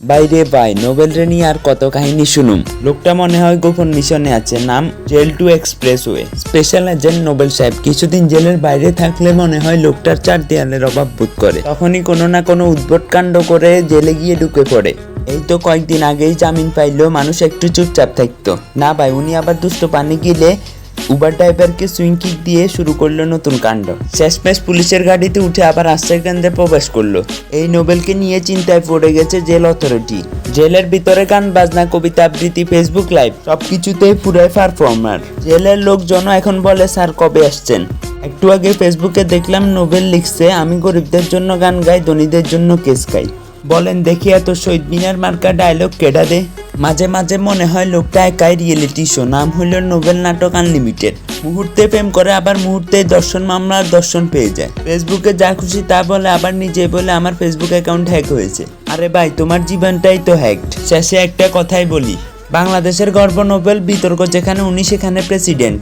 বাইরে by, Nobel রে নিয়ে আর কত কাহিনী শুনুম। লোকটা মনে হয় গোপন মিশনে আছে, নাম jail to expressway. Special agent Nobel সাহেব, কিছুদিন জেলের বাইরে থাকলে মনে হয় লোকটার চার দেয়ালের অভাব বোধ করে। তখনই কোনো না কোনো উদ্ভট কাণ্ড করে জেলে গিয়ে ঢুকে পড়ে। এই তো কয়েকদিন আগেই জামিন পাইলো মানুষ একটু চুপচাপ থাকতো। না ভাই, উনি আবার দুষ্ট পানি গিলে উবার ড্রাইভারকে সুইং কিক দিয়ে শুরু করল নতুন কাণ্ড। শেষমেশ পুলিশের গাড়িতে উঠে আবার আশ্রয় কেন্দ্রে প্রবেশ করল। এই নোবেলকে নিয়ে চিন্তায় পড়ে গেছে জেল অথরিটি জেলের ভিতরে গান, বাজনা, কবিতা, আবৃত্তি ফেসবুক লাইভ সবকিছুতেই পুরাই পারফর্মার জেলের লোকজন এখন বলে, স্যার, কবে আসছেন? একটু আগে ফেসবুকে দেখলাম, নোবেল লিখছে, আমি গরিবদের জন্য গান গাই, ধনীদের জন্য কেস খাই বলেন, দেখি এত শহীদ মিনার মার্কা ডায়লগ কেডা দে? মাঝে মাঝে মনে হয় লোকটা একাই রিয়েলিটি শো নাম হইল নোবেল নাটক আনলিমিটেড মুহূর্তে প্রেম করে, আবার মুহূর্তে দর্শন মামলার দর্শন পেয়ে যায়। ফেসবুকে যা খুশি তা বলে, আবার নিজে বলে আমার ফেসবুক অ্যাকাউন্ট হ্যাক হয়েছে। আরে ভাই, তোমার জীবনটাই তো হ্যাকড শেষে একটা কথাই বলি, বাংলাদেশের গর্ব নোবেল বিতর্ক যেখানে উনি, সেখানে প্রেসিডেন্ট